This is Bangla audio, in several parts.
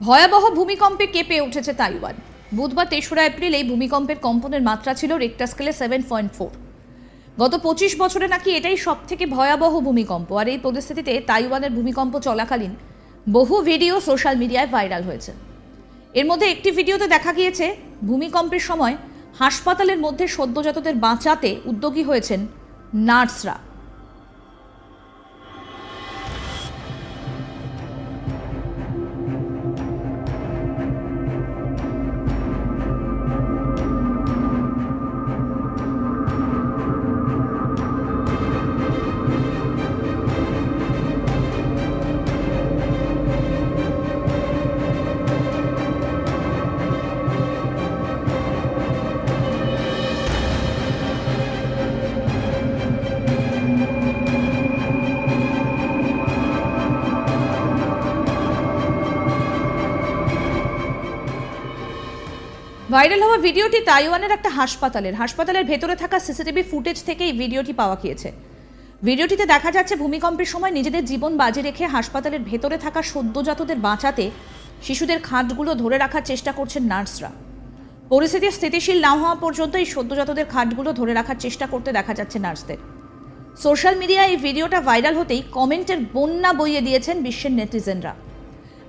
ভয়াবহ ভূমিকম্পে কেঁপে উঠেছে তাইওয়ান। বুধবার তেসরা এপ্রিল এই ভূমিকম্পের কম্পনের মাত্রা ছিল রেক্টার স্কেলে সেভেন পয়েন্ট ফোর গত পঁচিশ বছরে নাকি এটাই সব থেকে ভয়াবহ ভূমিকম্প। আর এই পরিস্থিতিতে তাইওয়ানের ভূমিকম্প চলাকালীন বহু ভিডিও সোশ্যাল মিডিয়ায় ভাইরাল হয়েছে। এর মধ্যে একটি ভিডিওতে দেখা গিয়েছে, ভূমিকম্পের সময় হাসপাতালের মধ্যে সদ্যজাতদের বাঁচাতে উদ্যোগী হয়েছেন নার্সরা। ভাইরাল হওয়া ভিডিওটি তাইওয়ানের একটা হাসপাতালের। হাসপাতালের ভেতরে থাকা সিসিটিভি ফুটেজ থেকে এই ভিডিওটি পাওয়া গিয়েছে। ভিডিওটিতে দেখা যাচ্ছে ভূমিকম্পের সময় নিজেদের জীবন বাজি রেখে হাসপাতালের ভেতরে থাকা সদ্যজাতদের বাঁচাতে শিশুদের খাটগুলো ধরে রাখার চেষ্টা করছেন নার্সরা। পরিস্থিতি স্থিতিশীল না হওয়া পর্যন্ত এই সদ্যজাতদের খাটগুলো ধরে রাখার চেষ্টা করতে দেখা যাচ্ছে নার্সদের। সোশ্যাল মিডিয়ায় এই ভিডিওটা ভাইরাল হতেই কমেন্টের বন্যা বইয়ে দিয়েছেন বিশ্বের নেটিজেনরা।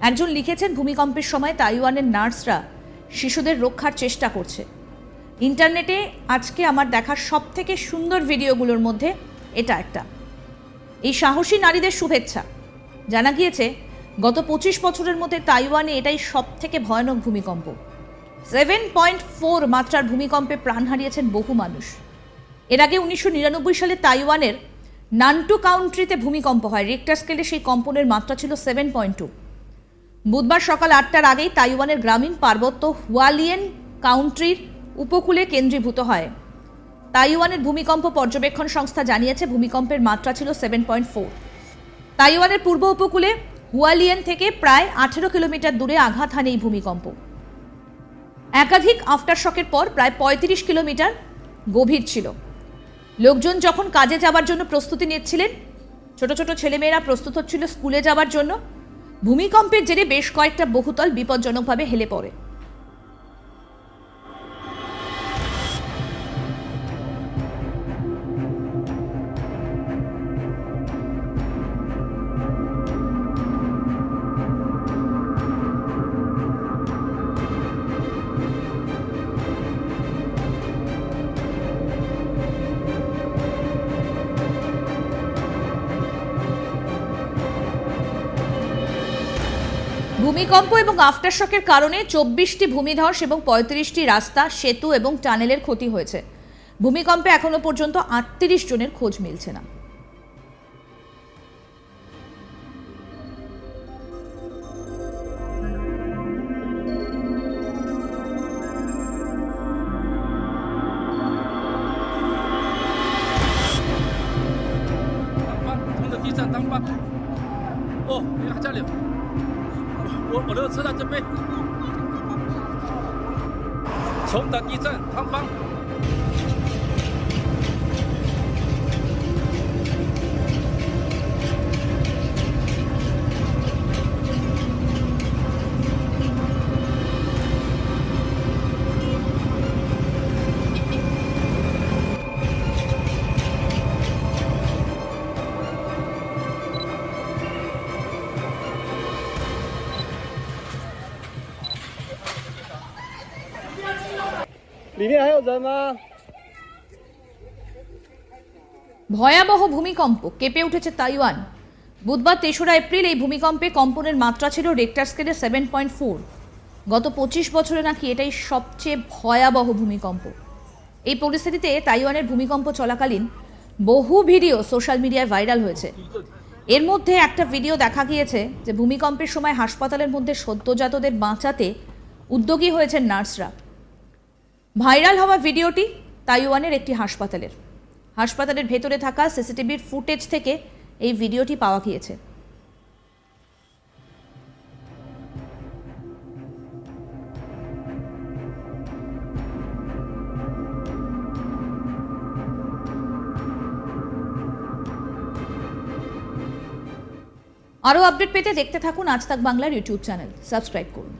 একজন লিখেছেন, ভূমিকম্পের সময় তাইওয়ানের নার্সরা শিশুদের রক্ষার চেষ্টা করছে। ইন্টারনেটে আজকে আমার দেখার সব থেকে সুন্দর ভিডিওগুলোর মধ্যে এটা একটা। এই সাহসী নারীদের শুভেচ্ছা। জানা গিয়েছে, গত পঁচিশ বছরের মধ্যে তাইওয়ানে এটাই সব থেকে ভয়ানক ভূমিকম্প। সেভেন পয়েন্ট ফোর মাত্রার ভূমিকম্পে প্রাণ হারিয়েছেন বহু মানুষ। এর আগে উনিশশো নিরানব্বই সালে তাইওয়ানের নান্টু কাউন্ট্রিতে ভূমিকম্প হয়। রিক্টার স্কেলে সেই কম্পনের মাত্রা ছিল সেভেন পয়েন্ট টু। বুধবার সকাল আটটার আগেই তাইওয়ানের গ্রামীণ পার্বত্য হুয়ালিয়েন কাউন্ট্রির উপকূলে কেন্দ্রীভূত হয়। তাইওয়ানের ভূমিকম্প পর্যবেক্ষণ সংস্থা জানিয়েছে, ভূমিকম্পের মাত্রা ছিল সেভেন পয়েন্ট ফোর তাইওয়ানের পূর্ব উপকূলে হুয়ালিয়েন থেকে প্রায় আঠেরো কিলোমিটার দূরে আঘাত হানে এই ভূমিকম্প। একাধিক আফটারশকের পর প্রায় পঁয়ত্রিশ কিলোমিটার গভীর ছিল। লোকজন যখন কাজে যাবার জন্য প্রস্তুতি নিচ্ছিলেন, ছোট ছোট ছেলেমেয়েরা প্রস্তুত হচ্ছিল স্কুলে যাবার জন্য। ভূমিকম্পের জেরে বেশ কয়েকটা বহুতল বিপজ্জনকভাবে হেলে পড়ে। ভূমিকম্প এবং আফটারশকের কারণে চব্বিশটি ভূমিধস এবং পঁয়ত্রিশটি রাস্তা সেতু এবং টানেলের ক্ষতি হয়েছে। ভূমিকম্পে এখনও পর্যন্ত আটত্রিশ জনের খোঁজ মিলছে না। Oh, il est 我我的车在这边。重等一站，康方。里面还有人吗？ ভয়াবহ ভূমিকম্প কেঁপে উঠেছে তাইওয়ান বুধবার তেসরা এপ্রিল এই ভূমিকম্পে কম্পনের মাত্রা ছিল রেক্টার স্কেলে সেভেন পয়েন্ট ফোর গত পঁচিশ বছরে নাকি এটাই সবচেয়ে ভয়াবহ ভূমিকম্প এই পরিস্থিতিতে তাইওয়ানের ভূমিকম্প চলাকালীন বহু ভিডিও সোশ্যাল মিডিয়ায় ভাইরাল হয়েছে এর মধ্যে একটা ভিডিও দেখা গিয়েছে যে ভূমিকম্পের সময় হাসপাতালের মধ্যে সদ্যজাতদের বাঁচাতে উদ্যোগী হয়েছেন নার্সরা ভাইরাল হওয়া ভিডিওটি তাইওয়ানের একটি হাসপাতালের। হাসপাতালের ভেতরে থাকা সিসিটিভির ফুটেজ থেকে এই ভিডিওটি পাওয়া গিয়েছে। আরও আপডেট পেতে দেখতে থাকুন আজ তাক বাংলার ইউটিউব চ্যানেল। সাবস্ক্রাইব করুন।